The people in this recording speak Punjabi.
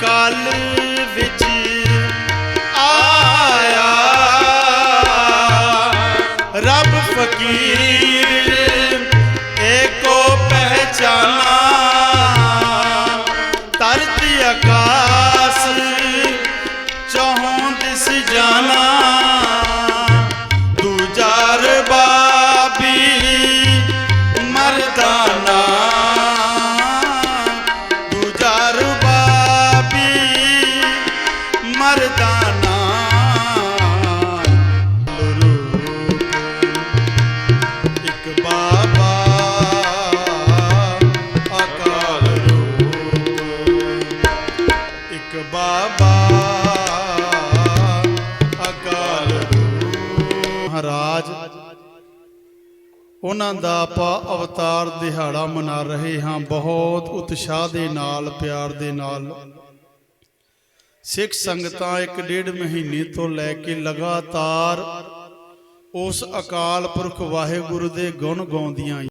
ਕਲ ਵਿੱਚ ਆਇਆ। ਰੱਬ ਫਕੀਰ ਏਕੋ ਪਹਿਚਾਨਾ। ਧਰਤੀ ਆਕਾਸ ਚੌਂ ਦਿਸ ਜਾਣਾ ਉਹਨਾਂ ਦਾ ਆਪਾਂ ਅਵਤਾਰ ਦਿਹਾੜਾ ਮਨਾ ਰਹੇ ਹਾਂ। ਬਹੁਤ ਉਤਸ਼ਾਹ ਦੇ ਨਾਲ, ਪਿਆਰ ਦੇ ਨਾਲ। ਸਿੱਖ ਸੰਗਤਾਂ ਇੱਕ ਡੇਢ ਮਹੀਨੇ ਤੋਂ ਲੈ ਕੇ ਲਗਾਤਾਰ ਉਸ ਅਕਾਲ ਪੁਰਖ ਵਾਹਿਗੁਰੂ ਦੇ ਗੁਣ ਗਾਉਂਦੀਆਂ